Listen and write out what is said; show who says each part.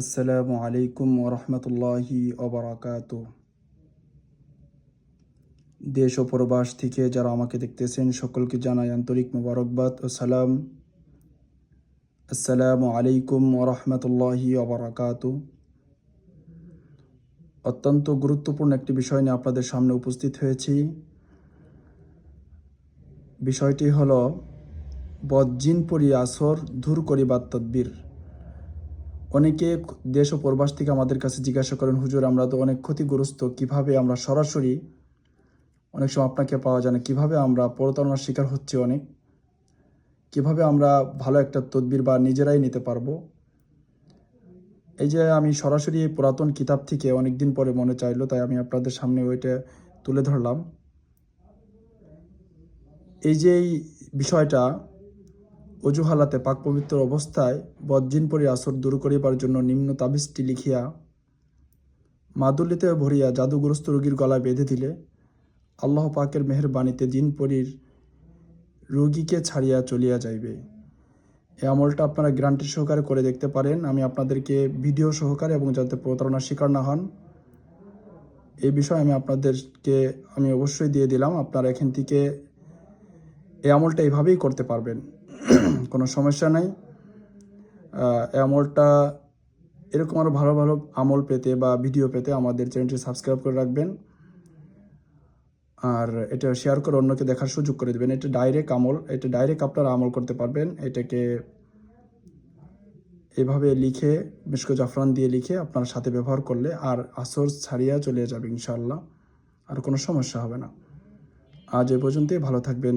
Speaker 1: আসসালামু আলাইকুম ওরহমতুল্লাহি ওবরাকাত। দেশ ও প্রবাস থেকে যারা আমাকে দেখতেছেন, সকলকে জানাই আন্তরিক মোবারকবাদ ও সালাম। আসসালামু আলাইকুম ওরহমতুল্লাহি অবরাকাত অত্যন্ত গুরুত্বপূর্ণ একটি বিষয় নিয়ে আপনাদের সামনে উপস্থিত হয়েছি। বিষয়টি হল, বজ্জিন পরি আসর ধূর করিবার তদ্বির। অনেকে দেশ ও প্রবাস থেকে আমাদের কাছে জিজ্ঞাসা করেন, হুজুর, আমরা তো অনেক ক্ষতিগ্রস্ত, কীভাবে আমরা সরাসরি অনেক সময় আপনাকে পাওয়া যায় না, কীভাবে আমরা প্রতারণার শিকার হচ্ছে অনেক? কীভাবে আমরা ভালো একটা তদবির বা নিজেরাই নিতে পারব? এই যে আমি সরাসরি এই পুরাতন কিতাব থেকে অনেক দিন পরে মনে চাইলো, তাই আমি আপনাদের সামনে ওইটা তুলে ধরলাম। এই যে এই বিষয়টা অজুহালাতে পাক পবিত্র অবস্থায় বজ্জিন পরি আসর দূর করিবার জন্য নিম্ন তাবিজটি লিখিয়া মাদুলিতে ভরিয়া জাদুগ্রস্ত রোগীর গলায় বেঁধে দিলে, আল্লাহ পাকের মেহেরবাণীতে জিন পরির রোগীকে ছাড়িয়া চলিয়া যাইবে। এই আমলটা আপনারা গ্রান্টের সহকারে করে দেখতে পারেন। আমি আপনাদেরকে ভিডিও সহকারে এবং যাতে প্রতারণার শিকার না হন এই বিষয়ে আমি আপনাদেরকে, আমি অবশ্যই দিয়ে দিলাম। আপনারা এখান থেকে এই আমলটা এইভাবেই করতে পারবেন। কোনো সমস্যা নাই। আমলটা এরকম আরও ভালো ভালো আমল পেতে বা ভিডিও পেতে আমাদের চ্যানেলটি সাবস্ক্রাইব করে রাখবেন। আর এটা শেয়ার করে অন্যকে দেখার সুযোগ করে দেবেন। এটা ডাইরেক্ট আমল, এটা ডাইরেক্ট আপনারা আমল করতে পারবেন। এটাকে এভাবে লিখে, মিশকো জাফরান দিয়ে লিখে আপনার সাথে ব্যবহার করলে আর আসর ছাড়িয়া চলে যাবে ইনশাল্লাহ আর কোনো সমস্যা হবে না। আজ এ পর্যন্তই, ভালো থাকবেন।